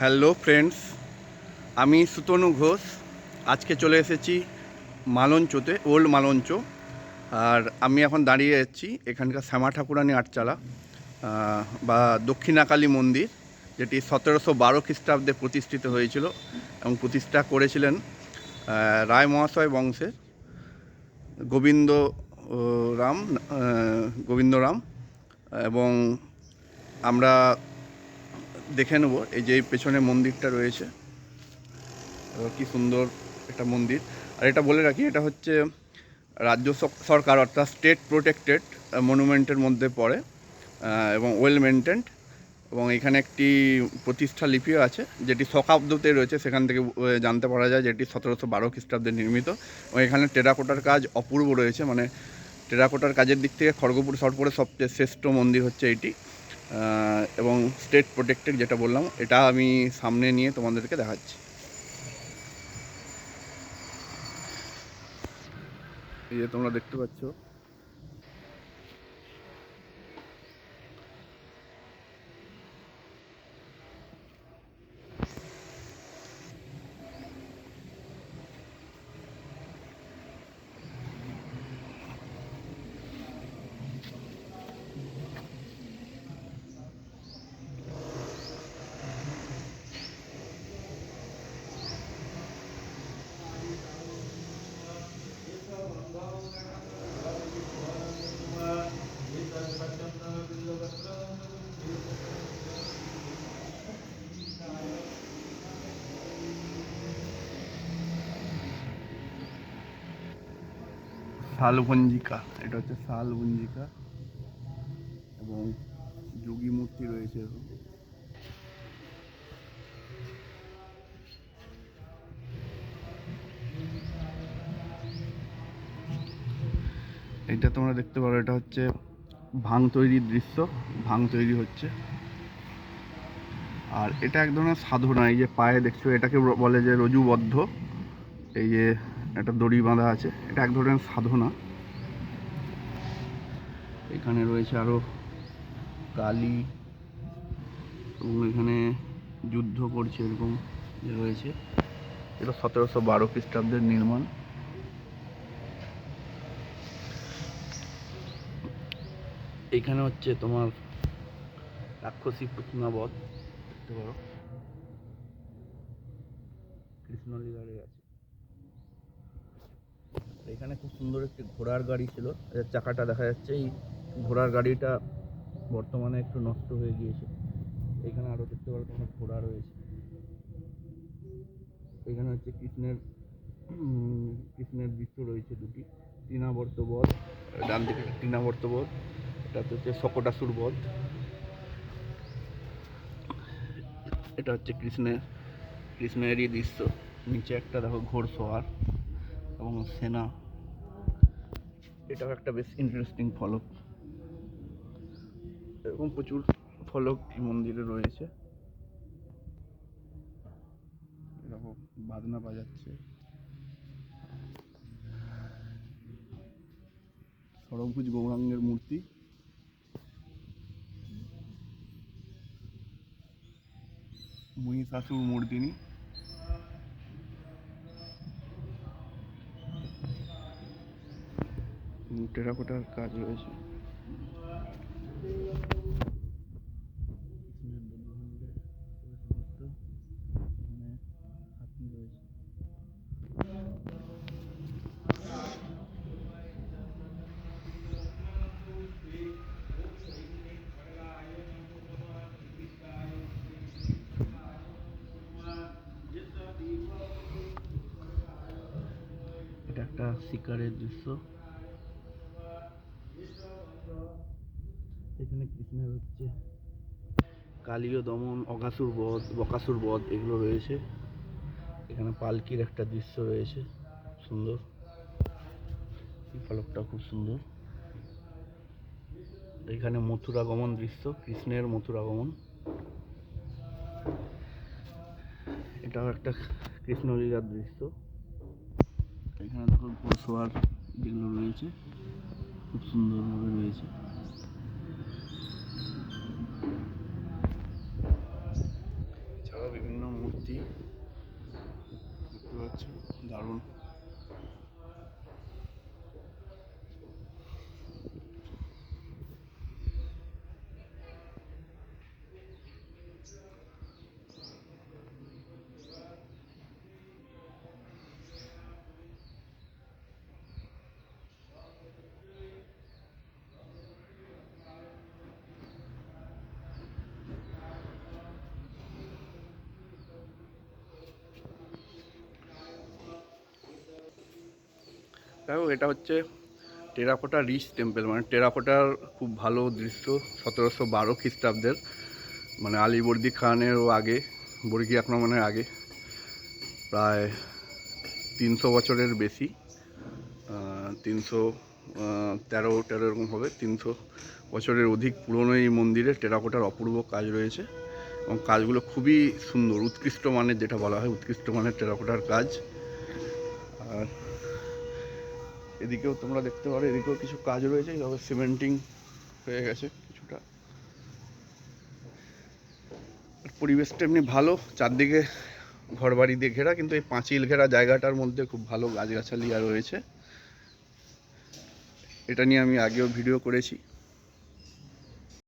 Hello friends আমি সুতনু ঘোষ। আজকে চলে এসেছি মালঞ্চতে ওল্ড মালঞ্চ। আর আমি এখন দাঁড়িয়ে আছি এখানকার শ্যামা ঠাকুরানী আটচালা বা দক্ষিণাকালী মন্দির যেটি সতেরোশো বারো খ্রিস্টাব্দে প্রতিষ্ঠিত হয়েছিল এবং প্রতিষ্ঠা করেছিলেন রায় মহাশয় বংশের গোবিন্দ রাম আহ, গোবিন্দ রাম। এবং আমরা দেখে নেব। এই যে পেছনে মন্দিরটা রয়েছে। কি সুন্দর একটা মন্দির। আর এটা বলে রাখি এটা হচ্ছে রাজ্য সরকার অর্থাৎ স্টেট প্রোটেক্টেড মনুমেন্টের মধ্যে পড়ে এবং ওয়েল মেনটেন্ড। এবং এখানে একটি প্রতিষ্ঠা লিপিও আছে যেটি শকাব্দতে রয়েছে সেখান থেকে জানতে পারা যায় যেটি সতেরোশো বারো খ্রিস্টাব্দে নির্মিত। এবং এখানে টেরাকোটার কাজ অপূর্ব রয়েছে মানে টেরাকোটার কাজের দিক থেকে খড়গপুর সরপুরের সবচেয়ে শ্রেষ্ঠ মন্দির হচ্ছে আহ, এবং স্টেট প্রোটেক্টেড যেটা বললাম, এটা আমি সামনে নিয়ে তোমাদেরকে দেখাচ্ছি। এই যে তোমরা দেখতে পাচ্ছ শালভঞ্জিকা এটা হচ্ছে শালভঞ্জিকা এবং যোগী মূর্তি রয়েছে এটা তোমরা দেখতে পারো, এটা হচ্ছে ভাং তৈরির দৃশ্য। ভাং তৈরি হচ্ছে। আর এটা এক ধরনের সাধনা এই যে পায়ে দেখছ, এটাকে বলে যে রজুবদ্ধ। এই যে একটা দড়ি বাঁধা আছে। এটা এক ধরনের সাধনা। এখানে রয়েছে আরও কালী এবং এখানে যুদ্ধ করছে এরকম রয়েছে। এটা সতেরোশো বারো খ্রিস্টাব্দের নির্মাণ। এখানে হচ্ছে তোমার রাক্ষসী প্রতিমাবধ দেখতে পারো। কৃষ্ণলীলারে আছে। এখানে খুব সুন্দর একটি ঘোড়ার গাড়ি ছিল। এর চাকাটা দেখা যাচ্ছে, এই ঘোড়ার গাড়িটা বর্তমানে একটু নষ্ট হয়ে গিয়েছে। এখানে আরও দেখতে পারো তোমার ঘোড়া রয়েছে। এখানে হচ্ছে কৃষ্ণের কৃষ্ণের দৃশ্য রয়েছে দুটি। তৃণাবর্ত বধ, ডান দিকে তৃণাবর্ত বধ এটা হচ্ছে শকটাসুর বধ। এটা হচ্ছে কৃষ্ণের, কৃষ্ণেরই দৃশ্য। নিচে একটা দেখো ঘোড়সওয়ার এবং সেনা। এটাও একটা বেশ ইন্টারেস্টিং ফলক। এরকম প্রচুর ফলক এই মন্দিরে রয়েছে। এরকম বাজনা বাজাচ্ছে। সরভুজ গৌরাঙ্গের মূর্তি। মহিষাসুর মূর্তিনি। টেরাকোটার কাজ রয়েছে। এটা একটা শিকারের দৃশ্য। এখানে কৃষ্ণের হচ্ছে কালীয় দমন, অগাসুর বধ, বকাসুর বধ এগুলো রয়েছে। এখানে পালকির একটা দৃশ্য রয়েছে, সুন্দর। এই ফলকটা খুব সুন্দর। এখানে মথুরা গমন দৃশ্য, কৃষ্ণের মথুরা গমন এটাও একটা কৃষ্ণলীলার দৃশ্য। এখানে দেখো ঘোড়সওয়ার যেগুলো রয়েছে, খুব সুন্দরভাবে রয়েছে। মূর্তি দেখতে পাচ্ছেন? দারুণ। দেখো এটা হচ্ছে টেরাকোটা রিচ টেম্পল মানে টেরাকোটার খুব ভালো দৃশ্য সতেরোশো বারো খ্রিস্টাব্দের মানে আলিবর্দি খানেরও আগে, বর্গী আক্রমণের আগে, প্রায় তিনশো বছরের বেশি তিনশো তেরো তেরো এরকম হবে, তিনশো বছরের অধিক পুরনো এই মন্দিরে টেরাকোটার অপূর্ব কাজ রয়েছে এবং কাজগুলো খুবই সুন্দর, উৎকৃষ্ট মানের যেটা বলা হয় উৎকৃষ্ট মানের টেরাকোটার কাজ। আর এদিকেও তোমরা দেখতে পারো, এদিকেও কিছু কাজ রয়েছে, তবে সিমেন্টিং হয়ে গেছে কিছুটা। পরিবেশটা এমনি ভালো, চারদিকে ঘরবাড়ি দিয়ে ঘেরা, কিন্তু এই পাঁচিল ঘেরা জায়গাটার মধ্যে খুব ভালো গাছগাছালি আর রয়েছে। এটা নিয়ে আমি আগেও ভিডিও করেছি।